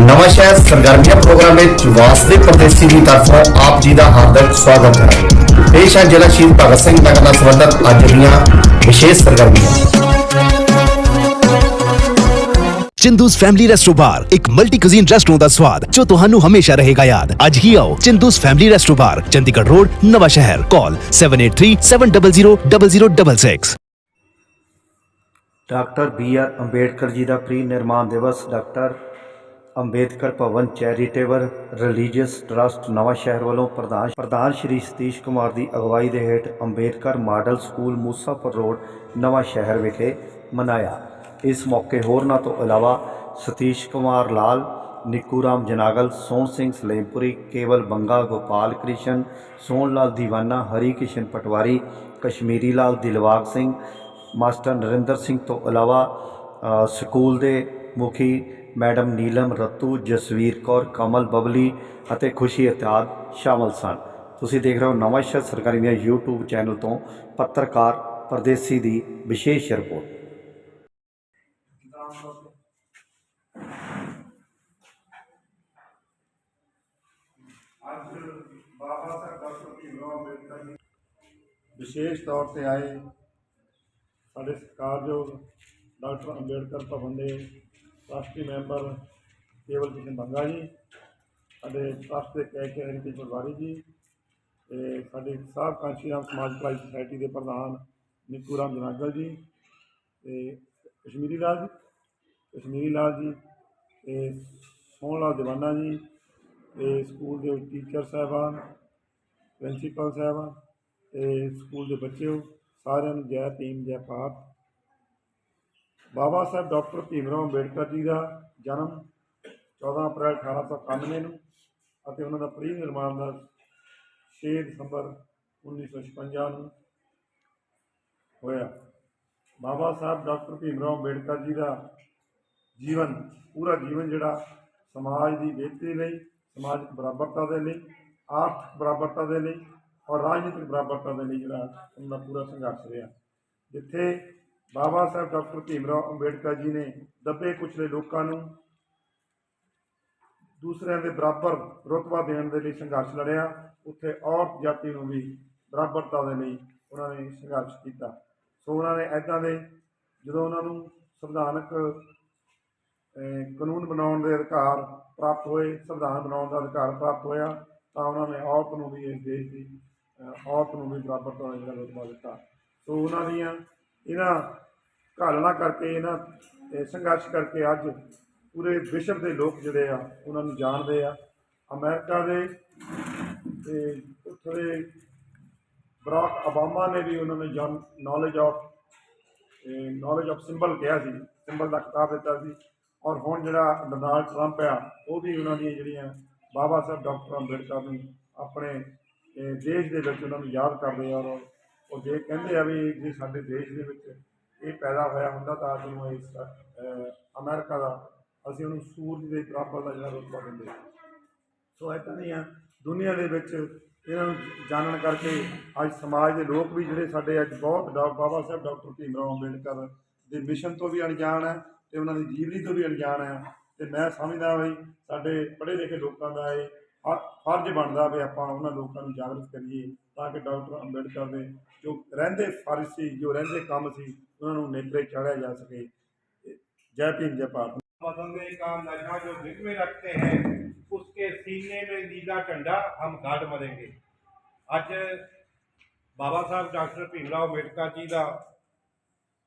ਨਵਾਂ ਸ਼ਹਿਰ ਸਰਗਰਮੀਆਂ ਪ੍ਰੋਗਰਾਮ ਵਿੱਚ ਵਾਸਦੇ ਪ੍ਰਦੇਸੀ ਦੀ ਤਰਫੋਂ ਆਪ ਜੀ ਦਾ ਹਾਰਦਿਕ ਸਵਾਗਤ ਹੈ ਪੇਸ਼ ਹੈ ਜ਼ਿਲ੍ਹਾ ਸ਼ਹੀਦ ਭਗਤ ਸਿੰਘ ਨਗਰ ਨਾਲ ਸੰਬੰਧਿਤ ਅੱਜ ਦੀਆਂ ਵਿਸ਼ੇਸ਼ ਸਰਗਰਮੀਆਂ ਚਿੰਦੂਸ ਫੈਮਿਲੀ ਰੈਸਟੋ ਬਾਰ ਇੱਕ ਮਲਟੀ ਕੁਜ਼ੀਨ ਰੈਸਟੋਰੈਂਟ ਦਾ ਸਵਾਦ ਜੋ ਤੁਹਾਨੂੰ ਹਮੇਸ਼ਾ ਰਹੇਗਾ ਯਾਦ ਅੱਜ ਹੀ ਆਓ Chindu's family resto bar Chandigarh road Nawan Shahr call 7837000066 doctor B R Ambedkar ji ਦਾ ਪ੍ਰੀ ਨਿਰਮਾਣ ਦਿਵਸ doctor Ambedkar Bhawan charitable religious trust Nawan Shahr ਵੱਲੋਂ ਪ੍ਰਧਾਨ ਪ੍ਰਧਾਨ ਸ਼੍ਰੀ ਸਤੀਸ਼ ਕੁਮਾਰ ਦੀ ਅਗਵਾਈ ਦੇ ਹੇਠ Ambedkar model school Musapur road Nawan Shahr ਵਿਖੇ ਮਨਾਇਆ। ਇਸ ਮੌਕੇ ਹੋਰਨਾਂ ਤੋਂ ਇਲਾਵਾ ਸਤੀਸ਼ ਕੁਮਾਰ ਲਾਲ ਨਿੱਕੂ ਰਾਮ ਜਨਾਗਲ, ਸੋਹਣ ਸਿੰਘ ਸਲੇਮਪੁਰੀ, ਕੇਵਲ ਬੰਗਾ, ਗੋਪਾਲ ਕ੍ਰਿਸ਼ਨ, ਸੋਹਣ ਲਾਲ ਦੀਵਾਨਾ, ਹਰੀ ਕਿਸ਼ਨ ਪਟਵਾਰੀ, ਕਸ਼ਮੀਰੀ ਲਾਲ ਦਿਲਵਾਗ ਸਿੰਘ, ਮਾਸਟਰ ਨਰਿੰਦਰ ਸਿੰਘ ਤੋਂ ਇਲਾਵਾ ਸਕੂਲ ਦੇ ਮੁਖੀ ਮੈਡਮ ਨੀਲਮ, ਰਤੂ, ਜਸਵੀਰ ਕੌਰ, ਕਮਲ ਬਬਲੀ ਅਤੇ ਖੁਸ਼ੀ ਇਤਿਆਦ ਸ਼ਾਮਲ ਸਨ। ਤੁਸੀਂ ਦੇਖ ਰਹੇ ਹੋ ਨਵਾਂ ਸ਼ਹਿਰ ਸਰਕਾਰੀ ਮੀਡੀਆ YouTube ਚੈਨਲ ਤੋਂ ਪੱਤਰਕਾਰ ਪਰਦੇਸੀ ਦੀ ਵਿਸ਼ੇਸ਼ ਰਿਪੋਰਟ। ਵਿਸ਼ੇਸ਼ ਤੌਰ ਤੇ ਆਏ ਸਾਡੇ ਸਤਿਕਾਰਯੋਗ ਡਾਕਟਰ ਅੰਬੇਡਕਰ ਭਵਨ ਦੇ ਟਰਸਟੀ ਮੈਂਬਰ ਕੇਵਲ ਕਿਸ਼ਨ ਬੰਗਾ ਜੀ। ਸਾਡੇ ਟਰਸਟ ਦੇ ਕਹਿ ਕੇ ਹਰੀਕੇ ਪਟਵਾਰੀ ਜੀ ਤੇ ਸਾਡੇ ਸਾਹਿਬ ਕਾਂਸ਼ੀਰਾਮ ਸਮਾਜ ਭਲਾਈ ਸੁਸਾਇਟੀ ਦੇ ਪ੍ਰਧਾਨ ਨਿੱਕੂ ਰਾਮ ਜਨਾਗਲ ਜੀ ਤੇ ਕਸ਼ਮੀਰੀ ਲਾਲ ਜੀ। ਕਸ਼ਮੀਰੀ ਲਾਲ ਜੀ ਤੇ ਸੋਹਣ ਲਾਲ ਦੀਵਾਨਾ ਜੀ ਤੇ ਸਕੂਲ ਦੇ ਟੀਚਰ ਸਾਹਿਬਾਨ, ਪ੍ਰਿੰਸੀਪਲ ਸਾਹਿਬਾਨ ਤੇ ਸਕੂਲ ਦੇ ਬੱਚਿਓ ਸਾਰਿਆਂ ਨੂੰ ਜੈ ਭੀਮ, ਜੈ ਪਾਠ ਬਾਬਾ ਸਾਹਿਬ ਡਾਕਟਰ ਭੀਮਰਾਓ ਅੰਬੇਡਕਰ ਜੀ ਦਾ ਜਨਮ 14 ਅਪ੍ਰੈਲ 1891 ਨੂੰ ਅਤੇ ਉਹਨਾਂ ਦਾ ਪ੍ਰੀ ਨਿਰਮਾਣ ਦਾ 6 ਦਸੰਬਰ 1956 ਨੂੰ ਹੋਇਆ। ਬਾਬਾ ਸਾਹਿਬ ਡਾਕਟਰ ਭੀਮਰਾਓ ਅੰਬੇਡਕਰ ਜੀ ਦਾ ਜੀਵਨ, ਪੂਰਾ ਜੀਵਨ ਜਿਹੜਾ ਸਮਾਜ ਦੀ ਬਿਹਤਰੀ ਲਈ ਸਮਾਜਿਕ ਬਰਾਬਰਤਾ ਦੇ ਲਈ, ਆਰਥਿਕ ਬਰਾਬਰਤਾ ਦੇ ਲਈ ਔਰ ਰਾਜਨੀਤਿਕ ਬਰਾਬਰਤਾ ਦੇ ਲਈ ਜਿਹੜਾ ਉਹਨਾਂ ਦਾ ਪੂਰਾ ਸੰਘਰਸ਼ ਰਿਹਾ। ਜਿੱਥੇ ਬਾਬਾ ਸਾਹਿਬ ਡਾਕਟਰ ਭੀਮਰਾਓ ਅੰਬੇਡਕਰ ਜੀ ਨੇ ਦੱਬੇ ਕੁਚਲੇ ਲੋਕਾਂ ਨੂੰ, ਦੂਸਰਿਆਂ ਦੇ ਬਰਾਬਰ ਰੁਤਬਾ ਦੇਣ ਦੇ ਲਈ ਸੰਘਰਸ਼ ਲੜਿਆ, ਉੱਥੇ ਔਰਤ ਜਾਤੀ ਨੂੰ ਵੀ ਬਰਾਬਰਤਾ ਦੇ ਲਈ ਉਹਨਾਂ ਨੇ ਸੰਘਰਸ਼ ਕੀਤਾ। ਸੋ ਉਹਨਾਂ ਨੇ ਐਦਾਂ ਦੇ ਜਦੋਂ ਉਹਨਾਂ ਨੂੰ ਸੰਵਿਧਾਨਕ ਕਾਨੂੰਨ ਬਣਾਉਣ ਦੇ ਅਧਿਕਾਰ ਪ੍ਰਾਪਤ ਹੋਏ, ਸੰਵਿਧਾਨ ਬਣਾਉਣ ਦਾ ਅਧਿਕਾਰ ਪ੍ਰਾਪਤ ਹੋਇਆ, ਤਾਂ ਉਹਨਾਂ ਨੇ ਔਰਤ ਨੂੰ ਵੀ ਇਸ ਦੇਸ਼ ਦੀ ਔਰਤ ਨੂੰ ਵੀ ਬਰਾਬਰਤਾ ਦਾ ਜਿਹੜਾ ਰੁਤਬਾ ਦਿੱਤਾ। ਸੋ ਉਹਨਾਂ ਦੀਆਂ ਇਹਨਾਂ ਘਾਲਣਾ ਕਰਕੇ, ਇਹਨਾਂ ਸੰਘਰਸ਼ ਕਰਕੇ ਅੱਜ ਪੂਰੇ ਵਿਸ਼ਵ ਦੇ ਲੋਕ ਜਿਹੜੇ ਆ, ਉਹਨਾਂ ਨੂੰ ਜਾਣਦੇ ਆ। ਅਮਰੀਕਾ ਦੇ ਤੇ ਉੱਥੇ ਦੇ ਬਰਾਕ ਓਬਾਮਾ ਨੇ ਵੀ ਉਹਨਾਂ ਨੂੰ ਜਨ knowledge of knowledge of symbol ਕਿਹਾ ਸੀ ਸਿੰਬਲ ਦਾ ਖਿਤਾਬ ਦਿੱਤਾ ਸੀ। ਔਰ ਹੁਣ ਜਿਹੜਾ ਡੋਨਾਲਡ ਟਰੰਪ ਆ, ਉਹ ਵੀ ਉਹਨਾਂ ਦੀਆਂ ਜਿਹੜੀਆਂ ਬਾਬਾ ਸਾਹਿਬ ਡਾਕਟਰ ਅੰਬੇਡਕਰ ਨੂੰ ਆਪਣੇ ਦੇਸ਼ ਦੇ ਵਿੱਚ ਉਹਨਾਂ ਨੂੰ ਯਾਦ ਕਰਦੇ ਆ ਔਰ ਉਹ ਜੇ ਕਹਿੰਦੇ ਆ ਵੀ ਜੇ ਸਾਡੇ ਦੇਸ਼ ਦੇ ਵਿੱਚ ਇਹ ਪੈਦਾ ਹੋਇਆ ਹੁੰਦਾ ਤਾਂ ਅੱਜ ਨੂੰ ਇਸ ਅਹ, ਅਮਰੀਕਾ ਦਾ ਅਸੀਂ ਉਹਨੂੰ ਸੂਰਜ ਦੇ ਬਰਾਬਰ ਦਾ ਜਿਹੜਾ ਰੁਤਬਾ ਦਿੰਦੇ ਸੋ ਇੱਦਾਂ ਦੀਆਂ ਦੁਨੀਆ ਦੇ ਵਿੱਚ ਇਹਨਾਂ ਨੂੰ ਜਾਣਨ ਕਰਕੇ ਅੱਜ ਸਮਾਜ ਦੇ ਲੋਕ ਵੀ ਜਿਹੜੇ ਸਾਡੇ ਅੱਜ ਬਹੁਤ ਡਾ- ਬਾਬਾ ਸਾਹਿਬ ਡਾਕਟਰ ਭੀਮ ਰਾਓ ਅੰਬੇਡਕਰ ਦੇ ਮਿਸ਼ਨ ਤੋਂ ਵੀ ਅਣਜਾਣ ਹੈ ਤੇ ਉਹਨਾਂ ਦੀ ਜੀਵਨੀ ਤੋਂ ਵੀ ਅਣਜਾਣ ਹੈ। ਤੇ ਮੈਂ ਸਮਝਦਾ ਵੀ ਸਾਡੇ ਪੜ੍ਹੇ ਲਿਖੇ ਲੋਕਾਂ ਦਾ ਇਹ ਫਰਜ਼ ਬਣਦਾ ਵੀ ਆਪਾਂ ਉਹਨਾਂ ਲੋਕਾਂ ਨੂੰ ਜਾਗਰੂਕ ਕਰੀਏ। ਤਾਂ ਕਿ ਡਾਕਟਰ ਅੰਬੇਡਕਰ ਦੇ ਜੋ ਰਹਿੰਦੇ ਫਰਜ਼ ਸੀ ਜੋ ਰਹਿੰਦੇ ਕੰਮ ਸੀ ਉਹਨਾਂ ਨੂੰ ਨੇਪਰੇ ਚਾੜਿਆ ਜਾ ਸਕੇ ਜੈ ਭੀਮ ਜੈ ਭਾਰਤ मसंदे का नशा जो दिल में रखते हैं उसके सीने में नीला झंडा हम गाड़ मरेंगे ਅੱਜ ਬਾਬਾ ਸਾਹਿਬ ਡਾਕਟਰ ਭੀਮਰਾਓ ਅੰਬੇਡਕਰ ਜੀ ਦਾ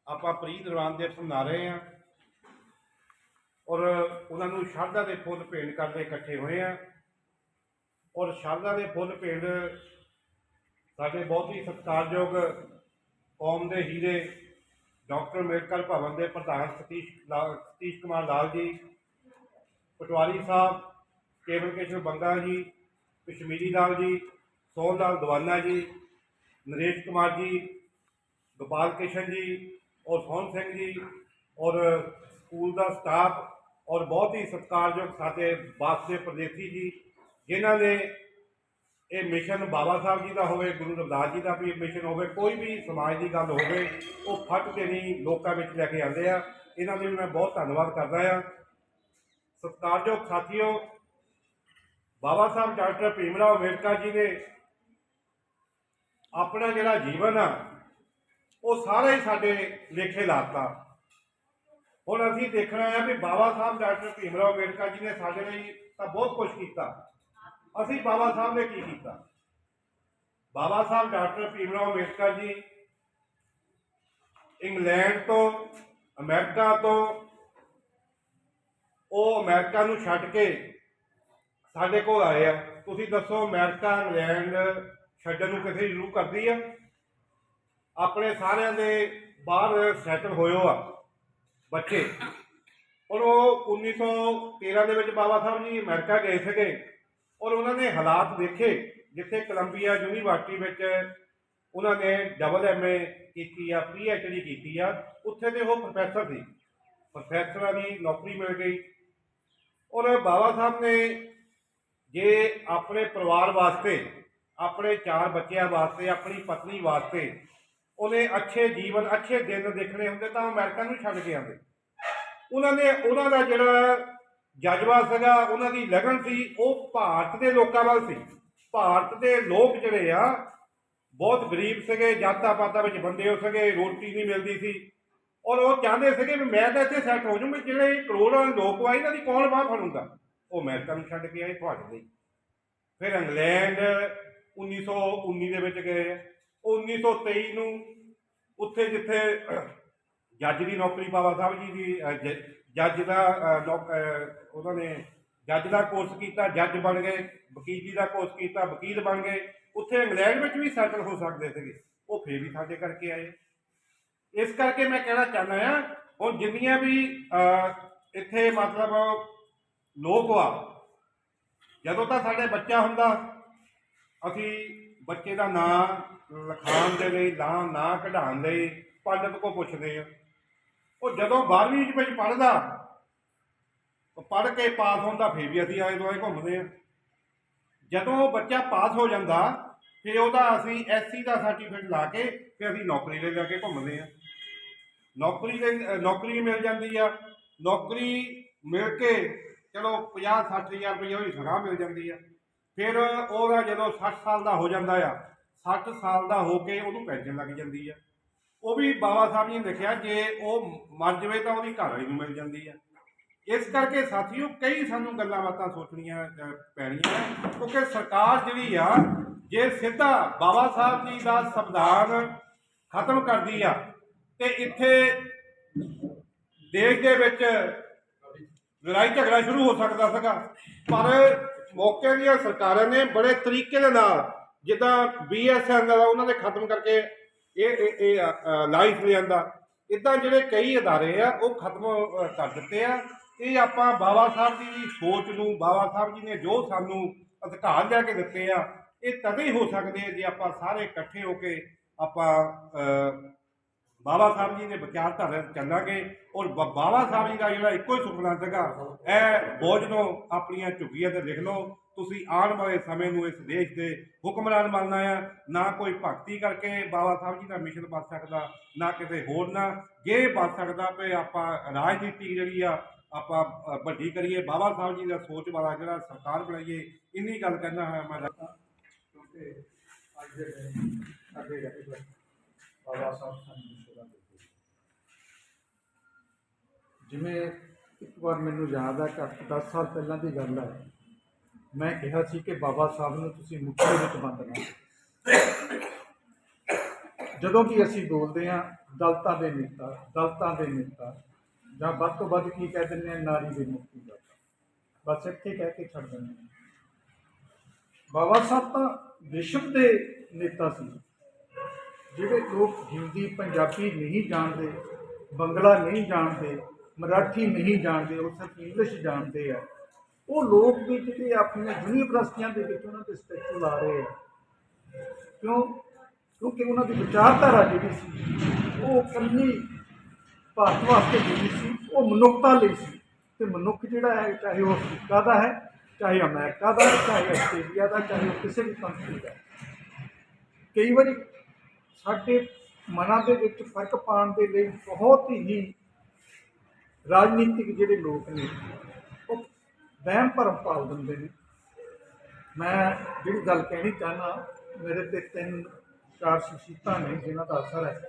ਆਪਾਂ ਪ੍ਰੀ ਨਿਰਵਾਣ ਦਿਵਸ ਮਨਾ ਰਹੇ ਹਾਂ ਔਰ ਉਹਨਾਂ ਨੂੰ ਸ਼ਰਧਾ ਦੇ ਫੁੱਲ ਭੇਂਟ ਕਰਦੇ ਇਕੱਠੇ ਹੋਏ ਆ ਔਰ ਸ਼ਰਧਾ ਦੇ ਫੁੱਲ ਭੇਂਟ ਸਾਡੇ ਬਹੁਤ ਹੀ ਸਤਿਕਾਰਯੋਗ ਕੌਮ ਦੇ ਹੀਰੇ ਡਾਕਟਰ ਅੰਬੇਡਕਰ ਭਵਨ ਦੇ ਪ੍ਰਧਾਨ ਸਤੀਸ਼ ਲਾ- ਸਤੀਸ਼ ਕੁਮਾਰ ਲਾਲ ਜੀ, ਪਟਵਾਰੀ ਸਾਹਿਬ, ਕੇਵਲ ਕੇਸ਼ਵ ਬੰਗਾ ਜੀ, ਕਸ਼ਮੀਰੀ ਲਾਲ ਜੀ, ਸੋਹਣ ਲਾਲ ਦਵਾਨਾ ਜੀ, ਨਰੇਸ਼ ਕੁਮਾਰ ਜੀ, ਗੋਪਾਲ ਕ੍ਰਿਸ਼ਨ ਜੀ ਔਰ ਸੋਹਣ ਸਿੰਘ ਜੀ ਔਰ ਸਕੂਲ ਦਾ ਸਟਾਫ ਔਰ ਬਹੁਤ ਹੀ ਸਤਿਕਾਰਯੋਗ ਸਾਡੇ ਬਾਸਦੇ ਪ੍ਰਦੇਸੀ ਜੀ, ਜਿਨ੍ਹਾਂ ਨੇ ਇਹ ਮਿਸ਼ਨ ਬਾਬਾ ਸਾਹਿਬ ਜੀ ਦਾ ਹੋਵੇ, ਗੁਰੂ ਰਵਿਦਾਸ ਜੀ ਦਾ ਵੀ ਮਿਸ਼ਨ ਹੋਵੇ, ਕੋਈ ਵੀ ਸਮਾਜ ਦੀ ਗੱਲ ਹੋਵੇ, ਉਹ ਫੱਟ ਕੇ ਨਹੀਂ ਲੋਕਾਂ ਵਿੱਚ ਲੈ ਕੇ ਆਉਂਦੇ ਆ। ਇਹਨਾਂ ਦੇ ਵੀ ਮੈਂ ਬਹੁਤ ਧੰਨਵਾਦ ਕਰਦਾ ਆ। ਸਤਿਕਾਰਯੋਗ ਸਾਥੀਓ, ਬਾਬਾ ਸਾਹਿਬ ਡਾਕਟਰ ਭੀਮ ਰਾਓ ਅੰਬੇਡਕਰ ਜੀ ਨੇ ਆਪਣਾ ਜਿਹੜਾ ਜੀਵਨ ਆ, ਉਹ ਸਾਰਾ ਹੀ ਸਾਡੇ ਲੇਖੇ ਲਾਤਾ। ਹੁਣ ਅਸੀਂ ਦੇਖਣਾ ਹੈ ਵੀ ਬਾਬਾ ਸਾਹਿਬ ਡਾਕਟਰ ਭੀਮ ਰਾਓ ਅੰਬੇਡਕਰ ਜੀ ਨੇ ਸਾਡੇ ਲਈ ਤਾਂ ਬਹੁਤ ਕੁਝ ਕੀਤਾ। ਅਸੀਂ ਬਾਬਾ ਸਾਹਿਬ ਨੇ ਕੀ ਕੀਤਾ? ਬਾਬਾ ਸਾਹਿਬ ਡਾਕਟਰ ਭੀਮਰਾਓ ਅੰਬੇਡਕਰ ਜੀ ਇੰਗਲੈਂਡ ਤੋਂ, ਅਮਰੀਕਾ ਤੋਂ, ਉਹ ਅਮਰੀਕਾ ਨੂੰ ਛੱਡ ਕੇ ਸਾਡੇ ਕੋਲ ਆਏ ਆ। ਤੁਸੀਂ ਦੱਸੋ ਅਮਰੀਕਾ, ਇੰਗਲੈਂਡ ਛੱਡਣ ਨੂੰ ਕਿਸੇ ਦੀ ਕਰਦੀ ਆ? ਆਪਣੇ ਸਾਰਿਆਂ ਦੇ ਬਾਹਰ ਸੈਟਲ ਹੋਇਓ ਆ, ਬੱਚੇ। ਔਰ ਉਹ 1913 ਦੇ ਵਿੱਚ ਬਾਬਾ ਸਾਹਿਬ ਜੀ ਅਮਰੀਕਾ ਗਏ ਸੀਗੇ। ਔਰ ਉਹਨਾਂ ਨੇ ਹਾਲਾਤ ਦੇਖੇ, ਜਿੱਥੇ ਕੋਲੰਬੀਆ ਯੂਨੀਵਰਸਿਟੀ ਵਿੱਚ ਉਹਨਾਂ ਨੇ ਡਬਲ ਐਮਏ ਕੀਤੀ ਆ ਪੀ ਐੱਚ ਡੀ ਕੀਤੀ ਆ, ਉੱਥੇ ਦੇ ਉਹ ਪ੍ਰੋਫੈਸਰ ਸੀ। ਪ੍ਰੋਫੈਸਰਾਂ ਦੀ ਨੌਕਰੀ ਮਿਲ ਗਈ। ਔਰ ਬਾਬਾ ਸਾਹਿਬ ਨੇ ਜੇ ਆਪਣੇ ਪਰਿਵਾਰ ਵਾਸਤੇ, ਆਪਣੇ ਚਾਰ ਬੱਚਿਆਂ ਵਾਸਤੇ, ਆਪਣੀ ਪਤਨੀ ਵਾਸਤੇ ਉਹਨੇ ਅੱਛੇ ਜੀਵਨ, ਅੱਛੇ ਦਿਨ ਦੇਖਣੇ ਹੁੰਦੇ ਤਾਂ ਅਮਰੀਕਾ ਨੂੰ ਛੱਡ ਕੇ ਆਉਂਦੇ। ਉਹਨਾਂ ਨੇ, ਉਹਨਾਂ ਦਾ ਜਿਹੜਾ ਜਜ਼ਬਾ ਸੀਗਾ ਉਹਨਾਂ ਦੀ ਲਗਨ ਸੀ, ਉਹ ਭਾਰਤ ਦੇ ਲੋਕਾਂ ਵੱਲ ਸੀ। ਭਾਰਤ ਦੇ ਲੋਕ ਜਿਹੜੇ ਆ, ਬਹੁਤ ਗਰੀਬ ਸੀਗੇ ਜਾਤਾਂ ਪਾਤਾਂ ਵਿੱਚ ਬੰਦੇ ਹੋ ਸੀਗੇ, ਰੋਟੀ ਨਹੀਂ ਮਿਲਦੀ ਸੀ। ਔਰ ਉਹ ਚਾਹੁੰਦੇ ਸੀਗੇ ਵੀ ਮੈਂ ਤਾਂ ਇੱਥੇ ਸੈੱਟ ਹੋ ਜਾਊਂ, ਵੀ ਜਿਹੜੇ ਕਰੋੜਾਂ ਲੋਕ ਆ, ਇਹਨਾਂ ਦੀ ਕੌਣ ਬਾਹ ਫੜੂਗਾ? ਉਹ ਅਮਰੀਕਾ ਨੂੰ ਛੱਡ ਕੇ ਆਏ, ਤੁਹਾਡੇ ਲਈ। ਫਿਰ ਇੰਗਲੈਂਡ 1919 ਦੇ ਵਿੱਚ ਗਏ। ਉਹ 1923 ਨੂੰ ਉੱਥੇ ਜਿੱਥੇ ਜੱਜ ਦੀ ਨੌਕਰੀ ਬਾਬਾ ਸਾਹਿਬ ਜੀ ਦੀ ਜੱਜ ਦਾ ਅ, ਨੌਕ- ਅ, ਉਹਨਾਂ ਨੇ ਜੱਜ ਦਾ ਕੋਰਸ ਕੀਤਾ ਜੱਜ ਬਣ ਗਏ ਵਕੀਲੀ ਦਾ ਕੋਰਸ ਕੀਤਾ ਵਕੀਲ ਬਣ ਗਏ। ਉੱਥੇ ਇੰਗਲੈਂਡ ਵਿੱਚ ਵੀ ਸੈਟਲ ਹੋ ਸਕਦੇ ਸੀਗੇ। ਉਹ ਫੇਰ ਵੀ ਸਾਡੇ ਕਰਕੇ ਆਏ। ਇਸ ਕਰਕੇ ਮੈਂ ਕਹਿਣਾ ਚਾਹੁੰਦਾ ਆ ਹੁਣ ਜਿੰਨੀਆਂ ਵੀ ਅ, ਇੱਥੇ ਮਤਲਬ ਲੋਕ ਆ ਜਦੋਂ ਤਾਂ ਸਾਡੇ ਬੱਚਾ ਹੁੰਦਾ ਅਸੀਂ ਬੱਚੇ ਦਾ ਨਾਂ ਲਿਖਾਉਣ ਦੇ ਲਈ ਨਾਂ ਨਾ ਕਢਾਉਣ ਲਈ ਪੰਡਤ ਕੋ ਪੁੱਛਦੇ ਆ ਉਹ ਜਦੋਂ 12ਵੀਂ ਵਿੱਚ ਪੜ੍ਹਦਾ, ਉਹ ਪੜ੍ਹ ਕੇ ਪਾਸ ਹੁੰਦਾ ਫਿਰ ਵੀ ਅਸੀਂ ਆਏ ਦੁਆਏ ਘੁੰਮਦੇ ਆ ਜਦੋਂ ਉਹ ਬੱਚਾ ਪਾਸ ਹੋ ਜਾਂਦਾ, ਫਿਰ ਉਹਦਾ ਅਸੀਂ ਐਸਸੀ ਦਾ ਸਰਟੀਫਿਕੇਟ ਲਾ ਕੇ ਫਿਰ ਅਸੀਂ ਨੌਕਰੀ ਲਈ ਜਾ ਕੇ ਘੁੰਮਦੇ ਆ ਨੌਕਰੀ ਦੇ ਨੌਕਰੀ ਮਿਲ ਜਾਂਦੀ ਆ। ਨੌਕਰੀ ਮਿਲ ਕੇ ਚਲੋ 50 60000 ਰੁਪਏ ਉਹਦੀ ਸਲਾਹ ਮਿਲ ਜਾਂਦੀ ਆ। ਫਿਰ ਉਹਦਾ ਜਦੋਂ 60 ਸਾਲ ਦਾ ਹੋ ਜਾਂਦਾ ਆ 60 ਸਾਲ ਦਾ ਹੋ ਕੇ ਉਹਨੂੰ ਪੈਨਸ਼ਨ ਲੱਗ ਜਾਂਦੀ ਆ। ਉਹ ਵੀ ਬਾਬਾ ਸਾਹਿਬ ਜੀ ਨੇ ਲਿਖਿਆ ਜੇ ਉਹ ਮਰ ਜਾਵੇ ਤਾਂ ਉਹਦੀ ਘਰ ਵਾਲੀ ਨੂੰ ਮਿਲ ਜਾਂਦੀ ਆ। ਇਸ ਕਰਕੇ ਸਾਥੀਓ, ਕਈ ਸਾਨੂੰ ਗੱਲਾਂ ਬਾਤਾਂ ਸੋਚਣੀਆਂ ਪੈਣੀਆਂ। ਕਿਉਂਕਿ ਸਰਕਾਰ ਜਿਹੜੀ ਆ, ਜੇ ਸਿੱਧਾ ਬਾਬਾ ਸਾਹਿਬ ਜੀ ਦਾ ਸੰਵਿਧਾਨ ਖਤਮ ਕਰਦੀ ਆ, ਤੇ ਇੱਥੇ ਦੇਸ਼ ਦੇ ਵਿੱਚ ਲੜਾਈ ਝਗੜਾ ਸ਼ੁਰੂ ਹੋ ਸਕਦਾ ਸੀਗਾ। ਪਰ ਮੌਕੇ ਦੀਆਂ ਸਰਕਾਰਾਂ ਨੇ ਬੜੇ ਤਰੀਕੇ ਦੇ ਨਾਲ, ਜਿੱਦਾਂ ਬੀਐਸਐਨ ਦਾ ਉਹਨਾਂ ਨੇ ਖਤਮ ਕਰਕੇ ਇਹ, ਇਹ- ਲਾਈਫ ਲਿਆਂਦਾ ਇਦਾਂ ਜਿਹੜੇ ਕਈ ਅਦਾਰੇ ਆ, ਉਹ ਖਤਮ ਕਰ ਦਿੱਤੇ ਆ। ਇਹ ਆਪਾਂ ਬਾਬਾ ਸਾਹਿਬ ਜੀ ਦੀ ਸੋਚ ਨੂੰ ਬਾਬਾ ਸਾਹਿਬ ਜੀ ਨੇ ਜੋ ਸਾਨੂੰ ਅਧਿਕਾਰ ਲੈ ਕੇ ਦਿੱਤੇ ਆ, ਇਹ ਤਦੇ ਹੀ ਹੋ ਸਕਦੇ ਜੇ ਆਪਾਂ ਸਾਰੇ ਇਕੱਠੇ ਹੋ ਕੇ ਆਪਾਂ ਬਾਬਾ ਸਾਹਿਬ ਜੀ ਦੇ ਵਿਚਾਰਧਾਰਾ ਤੇ ਚੱਲਾਂਗੇ ਔਰ ਬ- ਬਾਬਾ ਸਾਹਿਬ ਜੀ ਦਾ ਜਿਹੜਾ ਇੱਕੋ ਹੀ ਸੁਪਨਾ ਸੀਗਾ, ਇਹ ਬੋਝ ਨੂੰ ਆਪਣੀਆਂ ਝੁੱਗੀਆਂ ਤੇ ਲਿਖ ਲਓ। ਤੁਸੀਂ ਆਉਣ ਵਾਲੇ ਸਮੇਂ ਨੂੰ ਇਸ ਦੇਸ਼ ਦੇ ਹੁਕਮਰਾਨ ਬਣਨਾ ਆ। ਨਾ ਕੋਈ ਭਗਤੀ ਕਰਕੇ ਬਾਬਾ ਸਾਹਿਬ ਜੀ ਦਾ ਮਿਸ਼ਨ ਬਚ ਸਕਦਾ, ਨਾ ਕਿਤੇ ਹੋਰ ਨਾ ਜੇ ਬਚ ਸਕਦਾ ਤੇ ਆਪਾਂ ਰਾਜਨੀਤੀ ਜਿਹੜੀ ਆ, ਆਪਾਂ ਵੱਡੀ ਕਰੀਏ। ਬਾਬਾ ਸਾਹਿਬ ਜੀ ਦਾ ਸੋਚ ਵਾਲਾ ਜਿਹੜਾ ਸਰਕਾਰ ਬਣਾਈਏ, ਇੰਨੀ ਗੱਲ ਕਹਿਣਾ ਹੈ ਮੈਂ ਕਿਉਂਕਿ ਅੱਜ ਦੇ ਅੱਗੇ ਬਾਬਾ ਸਾਹਿਬ ਸਾਨੂੰ ਮਸ਼ਵਰਾ ਦਿੱਤੇ ਜਿਵੇਂ ਇੱਕ ਵਾਰ ਮੈਨੂੰ ਯਾਦ ਹੈ ਕਿ 10 ਸਾਲ ਪਹਿਲਾਂ ਦੀ ਗੱਲ ਹੈ ਮੈਂ ਕਿਹਾ ਸੀ ਕਿ ਬਾਬਾ ਸਾਹਿਬ ਨੂੰ ਤੁਸੀਂ ਮੁੱਠੀ ਵਿੱਚ ਬੰਦਨਾ ਜਦੋਂ ਕਿ ਅਸੀਂ ਬੋਲਦੇ ਹਾਂ, ਦਲਤਾਂ ਦੇ ਨੇਤਾ, ਦਲਤਾਂ ਦੇ ਨੇਤਾ, ਜਾਂ ਵੱਧ ਤੋਂ ਵੱਧ ਕੀ ਕਹਿ ਦਿੰਦੇ ਹਾਂ, ਨਾਰੀ ਦੇ ਮੁਕਤੀ ਦਾ। ਬਸ ਇੱਥੇ ਕਹਿ ਕੇ ਛੱਡ ਦਿੰਦੇ ਹਾਂ। ਬਾਬਾ ਸਾਹਿਬ ਤਾਂ ਵਿਸ਼ਵ ਦੇ ਨੇਤਾ ਸੀ। ਜਿਹੜੇ ਲੋਕ ਹਿੰਦੀ, ਪੰਜਾਬੀ ਨਹੀਂ ਜਾਣਦੇ, ਬੰਗਲਾ ਨਹੀਂ ਜਾਣਦੇ ਮਰਾਠੀ ਨਹੀਂ ਜਾਣਦੇ, ਉਹ ਸਿਰਫ ਇੰਗਲਿਸ਼ ਜਾਣਦੇ ਆ। ਉਹ ਲੋਕ ਵੀ ਜਿਹੜੇ ਆਪਣੀਆਂ ਯੂਨੀਵਰਸਿਟੀਆਂ ਦੇ ਵਿੱਚ ਉਹਨਾਂ ਤੇ ਸਟੈਚੂ ਲਾ ਰਹੇ ਆ। ਕਿਉਂ? ਕਿਉਂਕਿ ਉਹਨਾਂ ਦੀ ਵਿਚਾਰਧਾਰਾ ਜਿਹੜੀ ਸੀ, ਉਹ ਕੰਨੀ ਭਾਰਤ ਵਾਸਤੇ ਜਿਹੜੀ ਸੀ, ਉਹ ਮਨੁੱਖਤਾ ਲਈ ਸੀ। ਤੇ ਮਨੁੱਖ ਜਿਹੜਾ ਹੈ, ਚਾਹੇ ਉਹ ਅਫਰੀਕਾ ਦਾ ਹੈ, ਚਾਹੇ ਅਮਰੀਕਾ ਦਾ ਚਾਹੇ ਆਸਟ੍ਰੇਲੀਆ ਦਾ, ਚਾਹੇ ਉਹ ਕਿਸੇ ਵੀ ਕੰਟਰੀ ਦਾ। ਕਈ ਵਾਰੀ ਸਾਡੇ ਮਨਾਂ ਦੇ ਵਿੱਚ ਫ਼ਰਕ ਪਾਉਣ ਦੇ ਲਈ ਬਹੁਤ ਹੀ ਰਾਜਨੀਤਿਕ ਜਿਹੜੇ ਲੋਕ ਨੇ, ਉਹ ਵਹਿਮ ਭਰਮ ਪਾਲ ਦਿੰਦੇ ਨੇ। ਮੈਂ ਜਿਹੜੀ ਗੱਲ ਕਹਿਣੀ ਚਾਹਨਾ ਮੇਰੇ ਤੇ ਤਿੰਨ, ਚਾਰ ਸ਼ਖਸੀਅਤਾਂ ਨੇ ਜਿਨ੍ਹਾਂ ਦਾ ਅਸਰ ਹੈ।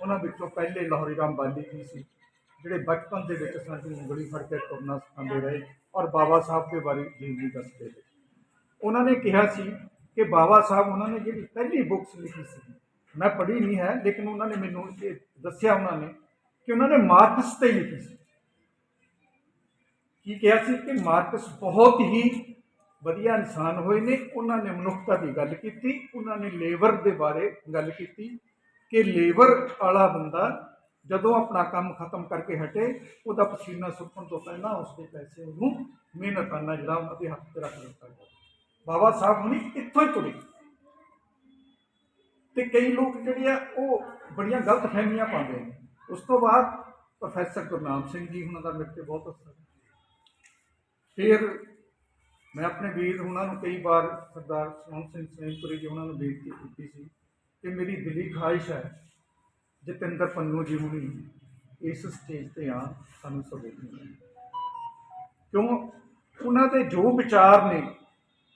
ਉਹਨਾਂ ਵਿੱਚੋਂ ਪਹਿਲੇ ਲਾਹੌਰੀ ਰਾਮ ਬਾਲੀ ਜੀ ਸੀ, ਜਿਹੜੇ ਬਚਪਨ ਦੇ ਵਿੱਚ ਸਾਨੂੰ ਉਂਗਲੀ ਫੜ ਕੇ ਤੁਰਨਾ ਸਿਖਾਉਂਦੇ ਰਹੇ ਔਰ ਬਾਬਾ ਸਾਹਿਬ ਦੇ ਬਾਰੇ ਜੀਵਨੀ ਦੱਸਦੇ ਰਹੇ। ਉਹਨਾਂ ਨੇ ਕਿਹਾ ਸੀ ਕਿ ਬਾਬਾ ਸਾਹਿਬ ਉਹਨਾਂ ਨੇ ਜਿਹੜੀ ਪਹਿਲੀ ਬੁੱਕਸ ਲਿਖੀ ਸੀ, ਮੈਂ ਪੜ੍ਹੀ ਨਹੀਂ ਹੈ, ਲੇਕਿਨ ਉਹਨਾਂ ਨੇ ਮੈਨੂੰ ਇਹ ਦੱਸਿਆ ਉਹਨਾਂ ਨੇ ਕਿ ਉਹਨਾਂ ਨੇ ਮਾਰਕਸ ਤੇ ਲਿਖੀ ਸੀ। ਕੀ ਕਿਹਾ ਸੀ ਕਿ ਮਾਰਕਸ ਬਹੁਤ ਹੀ ਵਧੀਆ ਇਨਸਾਨ ਹੋਏ ਨੇ, ਉਹਨਾਂ ਨੇ ਮਨੁੱਖਤਾ ਦੀ ਗੱਲ ਕੀਤੀ, ਉਹਨਾਂ ਨੇ ਲੇਬਰ ਦੇ ਬਾਰੇ ਗੱਲ ਕੀਤੀ ਕਿ ਲੇਬਰ ਵਾਲਾ ਬੰਦਾ ਜਦੋਂ ਆਪਣਾ ਕੰਮ ਖਤਮ ਕਰਕੇ ਹਟੇ, ਉਹਦਾ ਪਸੀਨਾ ਸੁੱਕਣ ਤੋਂ ਪਹਿਲਾਂ ਉਸਦੇ ਪੈਸੇ ਉਹਨੂੰ ਮਿਹਨਤ ਕਰਨਾ ਜਿਹੜਾ ਉਹਨਾਂ ਦੇ ਹੱਥ ਤੇ ਰੱਖ ਦਿੱਤਾ ਗਿਆ। ਬਾਬਾ ਸਾਹਿਬ ਹੁਣੀ ਇੱਥੋਂ ਹੀ ਤੁਰੇ। ਤੇ ਕਈ ਲੋਕ ਜਿਹੜੇ ਆ, ਉਹ ਬੜੀਆਂ ਗਲਤ ਫਹਿਮੀਆਂ ਪਾਉਂਦੇ ਨੇ। ਉਸ ਤੋਂ ਬਾਅਦ ਪ੍ਰੋਫੈਸਰ ਗੁਰਨਾਮ ਸਿੰਘ ਜੀ, ਉਹਨਾਂ ਦਾ ਮੇਰੇ ਤੇ ਬਹੁਤ ਅਸਰ ਫਿਰ ਮੈਂ ਆਪਣੇ ਵੀਰ ਉਹਨਾਂ ਨੂੰ ਕਈ ਵਾਰ ਸਰਦਾਰ ਸੋਹਣ ਸਿੰਘ ਸੈਨਪੁਰੀ ਜੀ ਉਹਨਾਂ ਨੂੰ ਬੇਨਤੀ ਕੀਤੀ ਸੀ ਕਿ ਮੇਰੀ ਦਿਲੀ ਖਾਹਿਸ਼ ਹੈ ਜਤਿੰਦਰ ਪੰਨੂ ਜੀ ਹੁਣੀ ਇਸ ਸਟੇਜ ਤੇ ਆ, ਸਾਨੂੰ ਸਬੂਤ ਕਿਉਂ? ਉਹਨਾਂ ਦੇ ਜੋ ਵਿਚਾਰ ਨੇ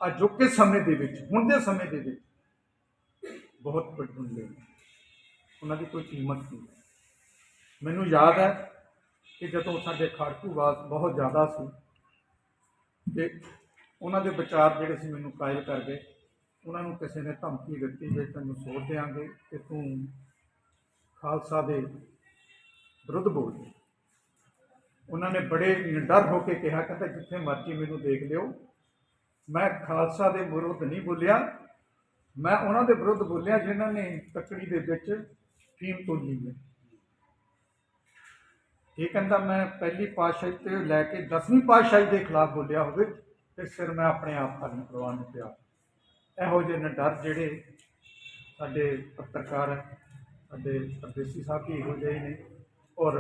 ਅਜੋਕੇ ਸਮੇਂ ਦੇ ਵਿੱਚ, ਹੁਣ ਦੇ ਸਮੇਂ ਦੇ ਵਿੱਚ ਬਹੁਤ ਵੱਡੇ ਨੇ। ਉਹਨਾਂ ਦੀ ਕੋਈ ਕੀਮਤ ਨਹੀਂ। ਹੈ। ਮੈਨੂੰ ਯਾਦ ਹੈ ਕਿ ਜਦੋਂ ਸਾਡੇ ਖਾੜਕੂਵਾਸ ਬਹੁਤ ਜ਼ਿਆਦਾ ਸੀ ਤੇ ਉਹਨਾਂ ਦੇ ਵਿਚਾਰ ਜਿਹੜੇ ਸੀ ਮੈਨੂੰ ਕਾਇਲ ਕਰ ਗਏ। ਉਹਨਾਂ ਨੂੰ ਕਿਸੇ ਨੇ ਧਮਕੀ ਦਿੱਤੀ ਜੇ ਤੈਨੂੰ ਸੋਧ ਦੇਾਂਗੇ ਕਿ ਤੂੰ ਖਾਲਸਾ ਦੇ ਵਿਰੁੱਧ ਬੋਲ ਉਹਨਾਂ ਨੇ ਬੜੇ ਨਿਡਰ ਹੋ ਕੇ ਕਿਹਾ, ਕਹਿੰਦਾ ਜਿੱਥੇ ਮਰਜ਼ੀ ਮੈਨੂੰ ਦੇਖ ਲਿਓ। ਮੈਂ ਖਾਲਸਾ ਦੇ ਵਿਰੁੱਧ ਨਹੀਂ ਬੋਲਿਆ। ਮੈਂ ਉਹਨਾਂ ਦੇ ਵਿਰੁੱਧ ਬੋਲਿਆ ਜਿਨ੍ਹਾਂ ਨੇ ਤਕੜੀ ਦੇ ਵਿੱਚ ਫੀਮ ਤੋਲੀ ਹੈ। ਇਹ ਕਹਿੰਦਾ ਮੈਂ ਪਹਿਲੀ ਪਾਤਸ਼ਾਹੀ ਤੇ ਲੈ ਕੇ 10ਵੀਂ ਪਾਤਸ਼ਾਹੀ ਦੇ ਖਿਲਾਫ ਬੋਲਿਆ ਹੋਵੇ ਤੇ ਸਿਰ ਮੈਂ ਆਪਣੇ ਆਪ ਕਰਨ ਪ੍ਰਵਾਨ ਨਹੀਂ ਪਿਆ ਇਹੋ ਜਿਹੇ ਨੇ ਡਰ ਜਿਹੜੇ ਸਾਡੇ ਪੱਤਰਕਾਰ, ਸਾਡੇ ਪਰਦੇਸੀ ਸਾਹਿਬ ਵੀ ਇਹੋ ਜਿਹੇ ਨੇ ਔਰ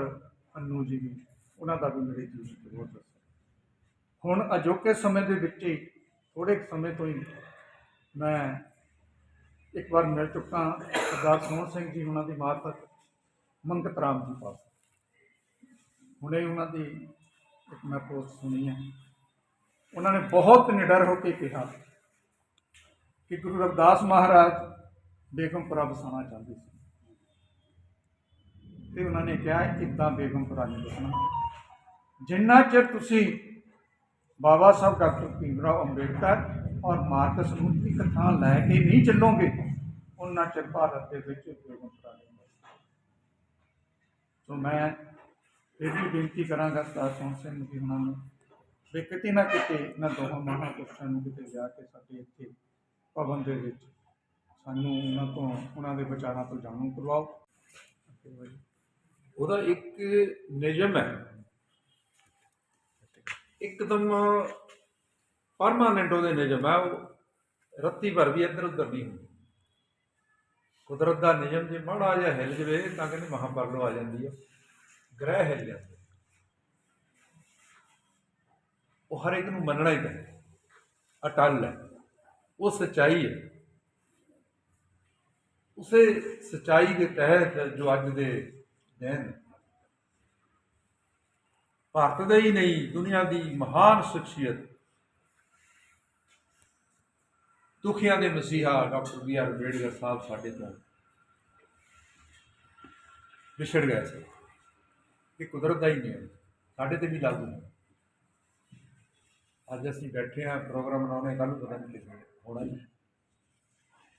ਅੰਨੂ ਜੀ ਵੀ, ਉਹਨਾਂ ਦਾ ਵੀ ਮੇਰੇ ਜੀਵਨ 'ਚ ਬਹੁਤ ਅਸਰ ਹੁਣ ਅਜੋਕੇ ਸਮੇਂ ਦੇ ਵਿੱਚ ਹੀ ਥੋੜੇ ਸਮੇਂ ਤੋਂ ਹੀ ਮੈਂ ਇੱਕ ਵਾਰ ਮਿਲ ਚੁੱਕਾ ਸਰਦਾਰ ਸੋਹਣ ਸਿੰਘ ਜੀ, ਉਹਨਾਂ ਦੀ ਮਾਰਫਤ ਮੰਗਤ ਰਾਮ ਜੀ ਪਾਸ। ਹੁਣੇ ਉਹਨਾਂ ਦੀ ਇੱਕ ਮੈਂ ਪੋਸਟ ਸੁਣੀ ਹੈ। ਉਹਨਾਂ ਨੇ ਬਹੁਤ ਨਿਡਰ ਹੋ ਕੇ ਕਿਹਾ ਕਿ ਗੁਰੂ ਰਵਿਦਾਸ ਮਹਾਰਾਜ ਬੇਗਮਪੁਰਾ ਵਸਾਉਣਾ ਚਾਹੁੰਦੇ ਸੀ। ਤੇ ਉਹਨਾਂ ਨੇ ਕਿਹਾ, ਇਦਾਂ ਬੇਗਮਪੁਰਾ ਨਹੀਂ ਵਸਣਾ ਜਿੰਨਾ ਚਿਰ ਤੁਸੀਂ ਬਾਬਾ ਸਾਹਿਬ ਡਾਕਟਰ ਭੀਮਰਾਓ ਅੰਬੇਡਕਰ ਔਰ ਮਾਰਕਸ ਨੂੰ ਇੱਕ ਥਾਂ ਲੈ ਕੇ ਨਹੀਂ ਚੱਲੋਗੇ, ਉਹਨਾਂ ਚਿਰ ਭਾਰਤ ਦੇ ਵਿੱਚ ਬੇਗਮਪੁਰਾ ਨਹੀਂ ਵਸਣਾ ਸੋ ਮੈਂ ਇਹ ਵੀ ਬੇਨਤੀ ਕਰਾਂਗਾ ਸਰਦਾਰ ਸੋਹਣ ਸਿੰਘ ਜੀ ਉਹਨਾਂ ਨੂੰ ਵੀ ਕਿਤੇ ਨਾ ਕਿਤੇ ਇਹਨਾਂ ਦੋਹਾਂ ਮਹਾਂਪੁਰਸ਼ਾਂ ਨੂੰ ਕਿਤੇ ਜਾ ਕੇ ਸਾਡੇ ਇੱਥੇ ਭਵਨ ਦੇ ਵਿੱਚ ਸਾਨੂੰ ਉਹਨਾਂ ਤੋਂ, ਉਹਨਾਂ ਦੇ ਵਿਚਾਰਾਂ ਤੋਂ ਜਾਣੂ ਕਰਵਾਓ। ਉਹਦਾ ਇੱਕ ਨਿਯਮ ਹੈ। ਇੱਕਦਮ ਪਰਮਾਨੈਂਟ ਉਹਦੇ ਨਿਯਮ ਹੈ। ਉਹ ਰੱਤੀ ਭਰ ਵੀ ਇੱਧਰ ਉੱਧਰ ਨਹੀਂ ਹੁੰਦੀ। ਕੁਦਰਤ ਦਾ ਨਿਯਮ ਜੇ ਮਾੜਾ ਜਿਹਾ ਹਿੱਲ ਜਵੇ ਤਾਂ ਕਹਿੰਦੇ ਮਹਾਪਰਲੋ ਆ ਜਾਂਦੀ ਹੈ ਗ੍ਰਹਿ ਹਿੱਲ ਜਾਂਦੇ ਉਹ ਹਰ ਇੱਕ ਨੂੰ ਮੰਨਣਾ ਹੀ ਪੈਂਦਾ ਅਟਲ ਹੈ। ਉਹ ਸਚਾਈ ਹੈ। ਉਸੇ ਸਚਾਈ ਦੇ ਤਹਿਤ ਜੋ ਅੱਜ ਦੇ ਦਿਨ ਭਾਰਤ ਦਾ ਹੀ ਨਹੀਂ, ਦੁਨੀਆ ਦੀ ਮਹਾਨ ਸ਼ਖਸੀਅਤ। ਦੁਖੀਆਂ ਦੇ ਮਸੀਹਾ doctor B R Ambedkar Sahib ਸਾਡੇ ਤੋਂ ਵਿਛੜ ਗਏ ਸੀ। ਇਹ ਕੁਦਰਤ ਦਾ ਹੀ ਨਿਯਮ ਸਾਡੇ ਤੇ ਵੀ ਲਾਗੂ ਹੈ ਅੱਜ ਅਸੀਂ ਬੈਠੇ ਹਾਂ, ਪ੍ਰੋਗਰਾਮ ਬਣਾਉਣੇ ਕੱਲ ਨੂੰ ਪਤਾ ਨਹੀਂ ਕਿਸ ਹੋਣਾ ਨਹੀਂ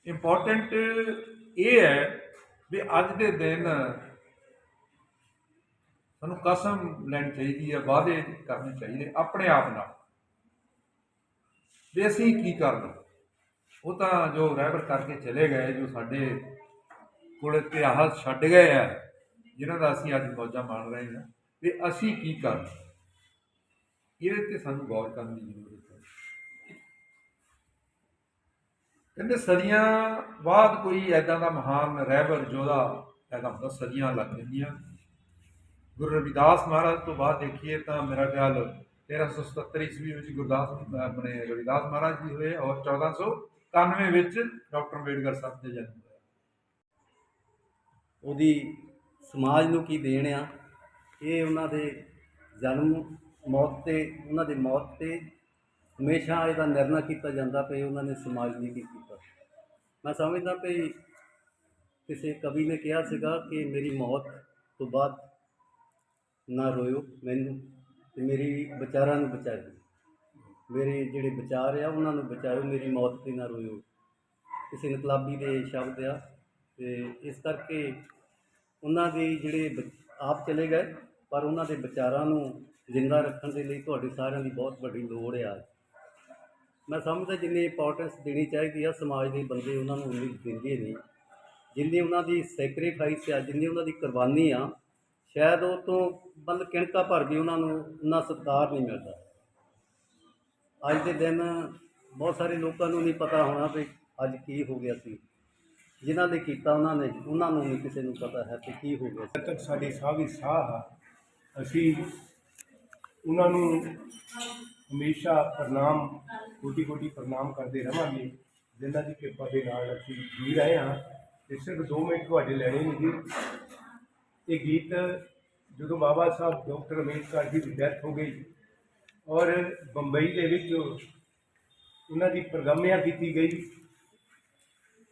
ਇੰਪੋਰਟੈਂਟ ਇਹ ਹੈ ਵੀ ਅੱਜ ਦੇ ਦਿਨ ਸਾਨੂੰ ਕਸਮ ਲੈਣੀ ਚਾਹੀਦੀ ਹੈ, ਵਾਅਦੇ ਕਰਨੇ ਚਾਹੀਦੇ, ਆਪਣੇ ਆਪ ਨਾਲ। ਵੀ ਅਸੀਂ ਕੀ ਕਰਨਾ? ਉਹ ਤਾਂ ਜੋ ਰਹਿਬਰ ਕਰਕੇ ਚਲੇ ਗਏ, ਜੋ ਸਾਡੇ ਕੋਲ ਇਤਿਹਾਸ ਛੱਡ ਗਏ ਆ ਜਿਨ੍ਹਾਂ ਦਾ ਅਸੀਂ ਅੱਜ ਮੌਜਾਂ ਮਾਣ ਰਹੇ ਹਾਂ ਵੀ ਅਸੀਂ ਕੀ ਕਰ ਇਹਦੇ ਤੇ ਸਾਨੂੰ ਗੌਰ ਕਰਨ ਦੀ ਜ਼ਰੂਰਤ ਹੈ। ਕਹਿੰਦੇ ਸਦੀਆਂ ਬਾਅਦ ਕੋਈ ਐਦਾਂ ਦਾ ਮਹਾਨ ਰਹਿਬਰ ਯੋਧਾ ਪੈਦਾ ਹੁੰਦਾ, ਸਦੀਆਂ ਲੱਗ ਜਾਂਦੀਆਂ। ਗੁਰੂ ਰਵਿਦਾਸ ਮਹਾਰਾਜ ਤੋਂ ਬਾਅਦ ਦੇਖੀਏ ਤਾਂ ਮੇਰਾ ਖਿਆਲ 1377 ਈਸਵੀ ਵਿੱਚ ਗੁਰਦਾਸ ਆਪਣੇ ਰਵਿਦਾਸ ਮਹਾਰਾਜ ਜੀ ਹੋਏ ਔਰ 1491 ਵਿੱਚ ਡਾਕਟਰ ਅੰਬੇਡਕਰ ਸਾਹਿਬ ਦੇ ਜਨਮ ਹੋਇਆ ਉਹਦੀ ਸਮਾਜ ਨੂੰ ਕੀ ਦੇਣ ਆ, ਇਹ ਉਹਨਾਂ ਦੇ ਜਨਮ ਮੌਤ ਤੇ, ਉਹਨਾਂ ਦੀ ਮੌਤ ਤੇ ਹਮੇਸ਼ਾ ਇਹਦਾ ਨਿਰਣਾ ਕੀਤਾ ਜਾਂਦਾ ਪਈ ਉਹਨਾਂ ਨੇ ਸਮਾਜ ਲਈ ਕੀ ਕੀਤਾ। ਮੈਂ ਸਮਝਦਾ ਪਈ ਕਿਸੇ ਕਵੀ ਨੇ ਕਿਹਾ ਸੀਗਾ ਕਿ ਮੇਰੀ ਮੌਤ ਤੋਂ ਬਾਅਦ ਨਾ ਰੋਇਓ ਮੈਨੂੰ ਤੇ ਮੇਰੀ ਵਿਚਾਰਾਂ ਨੂੰ ਬਚਾਇਓ ਮੇਰੇ ਜਿਹੜੇ ਵਿਚਾਰ ਆ ਉਹਨਾਂ ਨੂੰ ਬਚਾਇਓ ਮੇਰੀ ਮੌਤ ਤੇ ਨਾ ਰੋਇਓ। ਕਿਸੇ ਇਨਕਲਾਬੀ ਦੇ ਸ਼ਬਦ ਆ ਤੇ ਇਸ ਕਰਕੇ ਉਹਨਾਂ ਦੇ ਜਿਹੜੇ ਬ- ਆਪ ਚਲੇ ਗਏ, ਪਰ ਉਹਨਾਂ ਦੇ ਵਿਚਾਰਾਂ ਨੂੰ ਜ਼ਿੰਦਾ ਰੱਖਣ ਦੇ ਲਈ ਤੁਹਾਡੇ ਸਾਰਿਆਂ ਦੀ ਬਹੁਤ ਵੱਡੀ ਲੋੜ ਆ ਮੈਂ ਸਮਝਦਾ ਜਿੰਨੀ ਇੰਪੋਰਟੈਂਸ ਦੇਣੀ ਚਾਹੀਦੀ ਆ ਸਮਾਜ ਦੇ ਬੰਦੇ ਉਹਨਾਂ ਨੂੰ ਉਨੀ ਦਿੰਦੇ ਨਹੀਂ ਜਿੰਨੀ ਉਹਨਾਂ ਦੀ ਸੈਕਰੀਫਾਈਸ ਆ, ਜਿੰਨੀ ਉਹਨਾਂ ਦੀ ਕੁਰਬਾਨੀ ਆ, ਸ਼ਾਇਦ ਉਹ ਤੋਂ ਮਤਲਬ ਕਿਣਕਾ ਭਰ ਵੀ ਉਹਨਾਂ ਨੂੰ ਉਨਾ ਸਤਿਕਾਰ ਨਹੀਂ ਮਿਲਦਾ। ਅੱਜ ਦੇ ਦਿਨ ਬਹੁਤ ਸਾਰੇ ਲੋਕਾਂ ਨੂੰ ਨਹੀਂ ਪਤਾ ਹੋਣਾ ਵੀ ਅੱਜ ਕੀ ਹੋ ਗਿਆ ਸੀ। ਜਿਨ੍ਹਾਂ ਨੇ ਕੀਤਾ, ਉਹਨਾਂ ਨੇ, ਉਹਨਾਂ ਨੂੰ ਵੀ ਕਿਸੇ ਨੂੰ ਪਤਾ ਹੈ ਕਿ ਕੀ ਹੋ ਗਿਆ ਜਦ ਤੱਕ ਸਾਡੇ ਸਾਹ ਵੀ ਸਾਹ ਆ, ਅਸੀਂ ਉਹਨਾਂ ਨੂੰ ਹਮੇਸ਼ਾ ਪ੍ਰਣਾਮ ਕੋਟੀ ਕੋਟੀ ਪ੍ਰਣਾਮ ਕਰਦੇ ਰਵਾਂਗੇ ਜਿਨ੍ਹਾਂ ਦੀ ਕਿਰਪਾ ਦੇ ਨਾਲ ਅਸੀਂ ਜੀ ਰਹੇ ਹਾਂ। ਤੇ ਸਿਰਫ 2 ਮਿੰਟ ਤੁਹਾਡੇ ਲੈਣੇ ਨੇ ਜੀ। ਇਹ ਗੀਤ ਜਦੋਂ ਬਾਬਾ ਸਾਹਿਬ, ਡਾਕਟਰ ਅੰਬੇਦਕਰ ਜੀ ਦੀ ਡੈਥ ਹੋ ਗਈ ਔਰ ਬੰਬਈ ਦੇ ਵਿੱਚ ਉਹਨਾਂ ਦੀ ਪ੍ਰਗੰਮਿਆ ਕੀਤੀ ਗਈ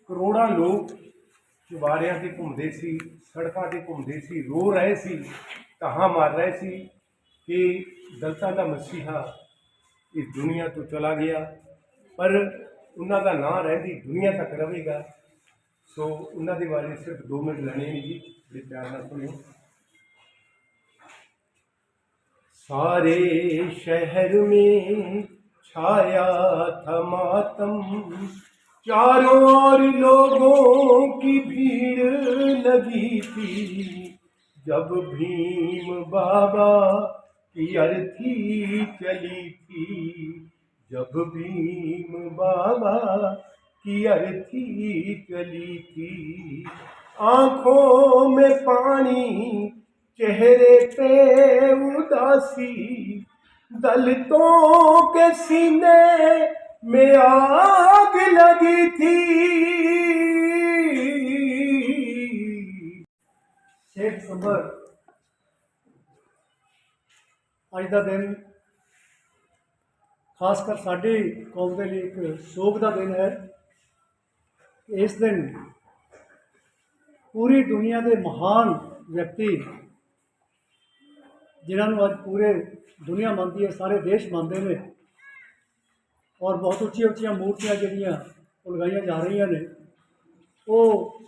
ਕਰੋੜਾਂ ਲੋਕ ਚੁਬਾਰਿਆਂ ਤੇ ਘੁੰਮਦੇ ਸੀ ਸੜਕਾਂ ਤੇ ਘੁੰਮਦੇ ਸੀ ਰੋ ਰਹੇ ਸੀ ਕਹਾਂ ਮਾਰ ਰਹੇ ਸੀ ਕਿ ਦਲਤਾਂ ਦਾ ਮਸੀਹਾ ਇਸ ਦੁਨੀਆ ਤੋਂ ਚਲਾ ਗਿਆ ਪਰ ਉਹਨਾਂ ਦਾ ਨਾਂ ਰਹਿੰਦੀ ਦੁਨੀਆ ਤੱਕ ਰਹੇਗਾ ਸੋ ਉਹਨਾਂ ਦੇ ਬਾਰੇ ਸਿਰਫ 2 ਮਿੰਟ ਲੈਣੇ ਨੇ ਜੀ ਬੜੇ ਪਿਆਰ ਨਾਲ ਸੁਣਿਓ सारे शहर में छाया था मातम चारों ओर लोगों की भीड़ लगी थी। जब भीम बाबा की अर्थी चली थी, जब भीम बाबा की अर्थी चली थी, आँखों में पानी, चेहरे पे उदासी, दलितों के सीने में आग लगी थी ਛੇ ਦਸੰਬਰ ਅੱਜ ਦਾ ਦਿਨ ਖਾਸ ਕਰ ਸਾਡੀ ਕੌਮ ਦੇ ਲਈ ਇੱਕ ਸੋਗ ਦਾ ਦਿਨ ਹੈ ਕਿ ਇਸ ਦਿਨ ਪੂਰੀ ਦੁਨੀਆ ਦੇ ਮਹਾਨ ਵਿਅਕਤੀ ਜਿਨ੍ਹਾਂ ਨੂੰ ਅੱਜ ਪੂਰੇ ਦੁਨੀਆ ਮੰਨਦੀ ਹੈ ਸਾਰੇ ਦੇਸ਼ ਮੰਨਦੇ ਨੇ ਔਰ ਬਹੁਤ ਉੱਚੀਆਂ ਉੱਚੀਆਂ ਮੂਰਤੀਆਂ ਜਿਹੜੀਆਂ ਉਹ ਲਗਾਈਆਂ ਜਾ ਰਹੀਆਂ ਨੇ ਉਹ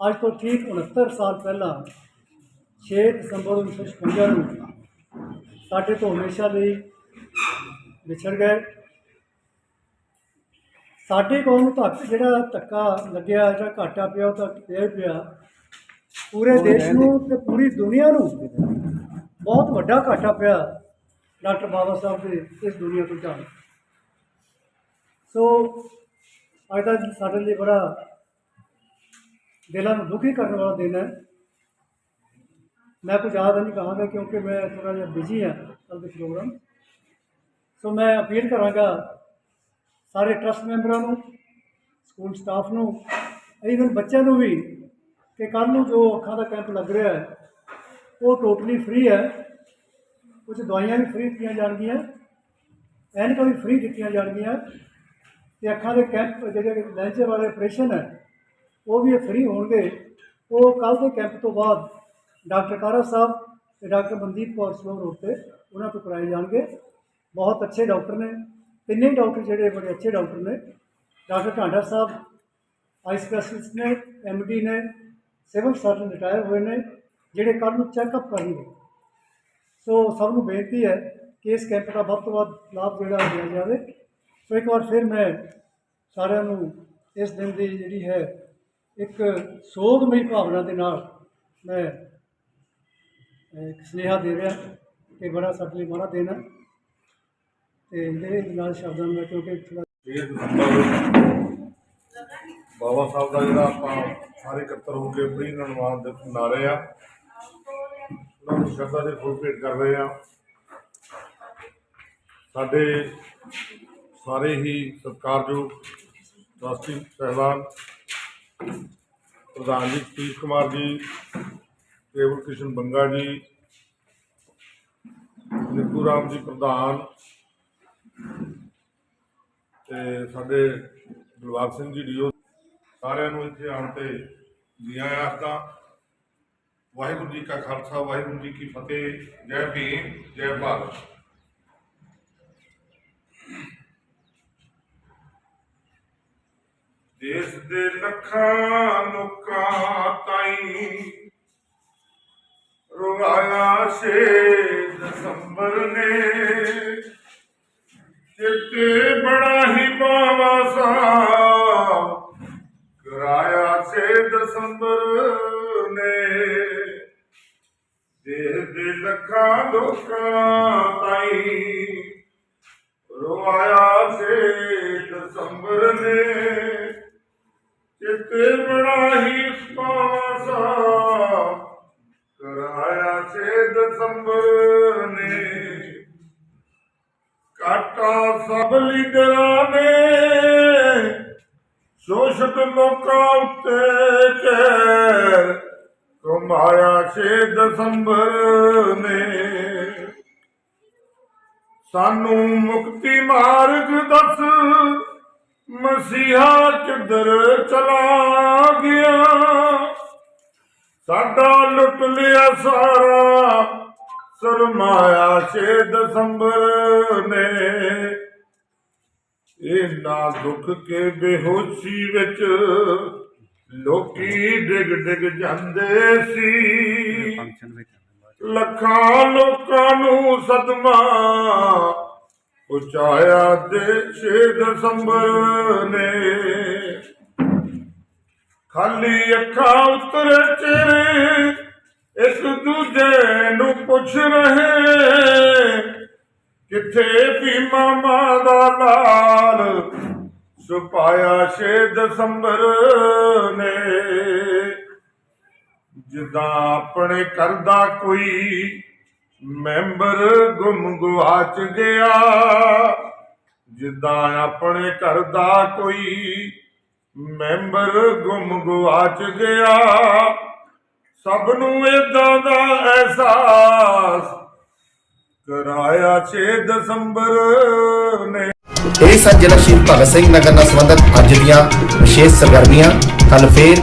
ਅੱਜ ਤੋਂ ਠੀਕ 69 ਸਾਲ ਪਹਿਲਾਂ 6 ਦਸੰਬਰ 1956 ਨੂੰ ਸਾਡੇ ਤੋਂ ਹਮੇਸ਼ਾ ਲਈ ਵਿਛੜ ਗਏ। ਸਾਡੀ ਕੌਮ ਨੂੰ ਤੱਕ ਜਿਹੜਾ ਧੱਕਾ ਲੱਗਿਆ ਜਿਹੜਾ ਘਾਟਾ ਪਿਆ ਉਹ ਤਾਂ ਪਿਆ ਪਿਆ ਪੂਰੇ ਦੇਸ਼ ਨੂੰ ਤੇ ਪੂਰੀ ਦੁਨੀਆ ਨੂੰ ਬਹੁਤ ਵੱਡਾ ਘਾਟਾ ਪਿਆ ਡਾਕਟਰ ਬਾਬਾ ਸਾਹਿਬ ਦੇ ਇਸ ਦੁਨੀਆ ਤੋਂ ਜਾਣ ਸੋ ਅੱਜ ਦਾ ਸਾਡੇ ਲਈ ਬੜਾ ਦਿਲਾਂ ਨੂੰ ਦੁਖੀ ਕਰਨ ਵਾਲਾ ਦਿਨ ਹੈ। ਮੈਂ ਕੁਝ ਜ਼ਿਆਦਾ ਨਹੀਂ ਕਹਾਂਗਾ ਕਿਉਂਕਿ ਮੈਂ ਥੋੜਾ ਜਿਹਾ ਬਿਜ਼ੀ ਹਾਂ ਕੱਲ੍ਹ ਦੇ ਪ੍ਰੋਗਰਾਮ। ਸੋ ਮੈਂ ਅਪੀਲ ਕਰਾਂਗਾ ਸਾਰੇ ਟਰਸਟ ਮੈਂਬਰਾਂ ਨੂੰ ਸਕੂਲ ਸਟਾਫ ਨੂੰ ਇਵਨ ਬੱਚਿਆਂ ਨੂੰ ਵੀ ਕਿ ਕੱਲ੍ਹ ਨੂੰ ਜੋ ਅੱਖਾਂ ਦਾ ਕੈਂਪ ਲੱਗ ਰਿਹਾ ਹੈ, ਉਹ ਟੋਟਲੀ ਫ੍ਰੀ ਹੈ। ਕੁਝ ਦਵਾਈਆਂ ਵੀ ਫ੍ਰੀ ਦਿੱਤੀਆਂ ਜਾਣਗੀਆਂ, ਐਨਕਾਂ ਵੀ ਫ੍ਰੀ ਦਿੱਤੀਆਂ ਜਾਣਗੀਆਂ। ਤੇ ਅੱਖਾਂ ਦੇ ਕੈਂਪ, ਜਿਹੜੇ ਲੈਂਚਰ ਵਾਲੇ ਆਪਰੇਸ਼ਨ ਹੈ, ਉਹ ਵੀ ਫ੍ਰੀ ਹੋਣਗੇ। ਉਹ ਕੱਲ੍ਹ ਦੇ ਕੈਂਪ ਤੋਂ ਬਾਅਦ ਡਾਕਟਰ ਕਾਰਾ ਸਾਹਿਬ ਤੇ ਡਾਕਟਰ ਮਨਦੀਪ ਕੌਰ ਸਲੋਰ ਰੋਡ ਤੇ ਉਹਨਾਂ ਤੋਂ ਕਰਾਏ ਜਾਣਗੇ। ਬਹੁਤ ਅੱਛੇ ਡਾਕਟਰ ਨੇ, ਤਿੰਨੇ ਡਾਕਟਰ ਜਿਹੜੇ ਬੜੇ ਅੱਛੇ ਡਾਕਟਰ ਨੇ। Doctor Dhanda Sahib eye specialist ਨੇ ਐਮਡੀ ਨੇ, ਸਿਵਲ ਸਰਜਨ ਰਿਟਾਇਰ ਹੋਏ ਨੇ, ਜਿਹੜੇ ਕੱਲ੍ਹ ਨੂੰ ਚੈੱਕਅਪ ਕਰਨਗੇ ਸੋ ਸਭ ਨੂੰ ਬੇਨਤੀ ਹੈ ਕਿ ਇਸ ਕੈਂਪ ਦਾ ਵੱਧ ਤੋਂ ਵੱਧ ਲਾਭ ਜਿਹੜਾ ਲਿਆ ਜਾਵੇ। ਸੋ ਇੱਕ ਵਾਰ ਫਿਰ ਮੈਂ ਸਾਰਿਆਂ ਨੂੰ ਇਸ ਦਿਨ ਦੀ ਜਿਹੜੀ ਹੈ ਇੱਕ ਸੋਗਮਈ ਭਾਵਨਾ ਦੇ ਨਾਲ ਮੈਂ ਇੱਕ ਸੁਨੇਹਾ ਦੇ ਰਿਹਾ ਕਿ ਬੜਾ ਸਾਡੇ ਲਈ ਮਾੜਾ ਦਿਨ ਹੈ। ਤੇ ਮੇਰੇ ਨਾਲ ਸ਼ਬਦਾਂ ਨੂੰ ਕਿਉਂਕਿ ਥੋੜ੍ਹਾ ਬਾਬਾ ਸਾਹਿਬ ਦਾ ਜਿਹੜਾ ਆਪਾਂ ਸਾਰੇ ਇਕੱਤਰ ਹੋ ਕੇ ਪ੍ਰੀ ਨਿਰਵਾਣ ਦਿਵਸ ਮਨਾ ਰਹੇ ਆ, ਉਹਨਾਂ ਨੂੰ ਸ਼ਰਧਾ ਦੇ ਫੁੱਲ ਭੇਟ ਕਰ ਰਹੇ ਆ। ਸਾਡੇ ਸਾਰੇ ਹੀ ਸਤਿਕਾਰਯੋਗ ਟਰਸਟੀ ਸਹਿਬਾਨ ਪ੍ਰਧਾਨ ਜੀ ਸਤੀਸ਼ ਕੁਮਾਰ ਜੀ ਕੇਵਲ ਕ੍ਰਿਸ਼ਨ ਬੰਗਾ ਜੀ ਨਿੱਕੂ ਰਾਮ ਜੀ ਪ੍ਰਧਾਨ ਤੇ ਸਾਡੇ ਦਿਲਬਾਗ ਸਿੰਘ ਜੀ, ਡੀਓ ਸਾਰਿਆਂ ਨੂੰ ਇੱਥੇ ਆਉਣ ਤੇ ਜੀ ਆਇਆਂ ਆਖਦਾ। ਵਾਹਿਗੁਰੂ ਜੀ ਕਾ ਖਾਲਸਾ, ਵਾਹਿਗੁਰੂ ਜੀ ਕੀ ਫਤਿਹ। ਜੈ ਭੀਮ, ਜੈ ਭਾਰਤ। ਦੇਸ਼ ਦੇ ਲੱਖਾਂ ਲੋਕਾਂ ਤਾਈ ਰੁਆਇਆ ਸੇ ਦਸੰਬਰ ਨੇ। ਚਿੱਤੇ ਬੜਾ ਹੀ ਬਾਵਾ ਸਾਹਿਬ ਕਰਾਇਆ ਸੇ ਦਸੰਬਰ ਨੇ। ਦੇਸ਼ ਦੇ ਲੱਖਾਂ ਲੋਕਾਂ ਤਾਈ ਰੁਆਇਆ ਸੇ ਦਸੰਬਰ ਨੇ। ਚਿੱਤੇ ਬੜਾ ਹੀ ਬਾਵਾ ਕਰਾਇਆ ਸੇ ਦਸੰਬਰ ਨੇ। ਕਾਟਾ ਸਭ ਲੀਡਰਾਂ ਨੇ। ਸ਼ੋਸ਼ਤ ਲੋਕਾਂ ਉੱਤੇ ਕਹਿਰ ਕਮਾਇਆ ਛੇ ਦਸੰਬਰ ਨੇ। ਸਾਨੂੰ ਮੁਕਤੀ ਮਾਰਗ ਦੱਸ। ਮਸੀਹਾ ਕਿੱਧਰ ਚਲਾ ਗਿਆ? ਸਾਡਾ ਲੁੱਟ ਲਿਆ ਸਾਰਾ ਸਰਮਾਇਆ ਛੇ ਦਸੰਬਰ ਨੇ। ਇਹ ਨਾ ਦੁੱਖ ਕੇ ਬੇਹੋਸ਼ੀ ਵਿੱਚ ਲੋਕੀ ਡਿਗ ਡਿਗ ਜਾਂਦੇ ਸੀ। ਲੱਖਾਂ ਲੋਕਾਂ ਨੂੰ ਸਦਮਾ ਪਹੁੰਚਾਇਆ ਦੇ 6 ਦਸੰਬਰ ਨੇ। ਖਾਲੀ ਅੱਖਾਂ ਉਤਰੇ ਚਿਹਰੇ ਇੱਕ ਦੂਜੇ ਨੂੰ ਪੁੱਛ ਰਹੇ, ਕਿੱਥੇ ਵੀ ਮਾਮਾ ਦਾ ਲਾਲ ਸੁਪਾਇਆ 6 ਦਸੰਬਰ ਨੇ। ਜਿੱਦਾਂ ਆਪਣੇ ਕਰਦਾ ਕੋਈ ਮੈਂਬਰ ਗੁੰਮ ਗੁਆਚ ਗਿਆ। ਜਿੱਦਾਂ ਆਪਣੇ ਘਰ ਦਾ ਕੋਈ ਮੈਂਬਰ ਗੁੰਮ ਗੁਆਚ ਗਿਆ। ਸਭ ਨੂੰ ਏਦਾਂ ਦਾ ਅਹਿਸਾਸ ਕਰਾਇਆ 6 ਦਸੰਬਰ ਨੇ। ਇਹ ਸਨ ਜ਼ਿਲ੍ਹਾ ਸ਼ਹੀਦ ਭਗਤ ਸਿੰਘ ਨਗਰ ਨਾਲ ਸੰਬੰਧਿਤ ਅੱਜ ਦੀਆਂ ਵਿਸ਼ੇਸ਼ ਸਰਗਰਮੀਆਂ ਕੱਲ ਫੇਰ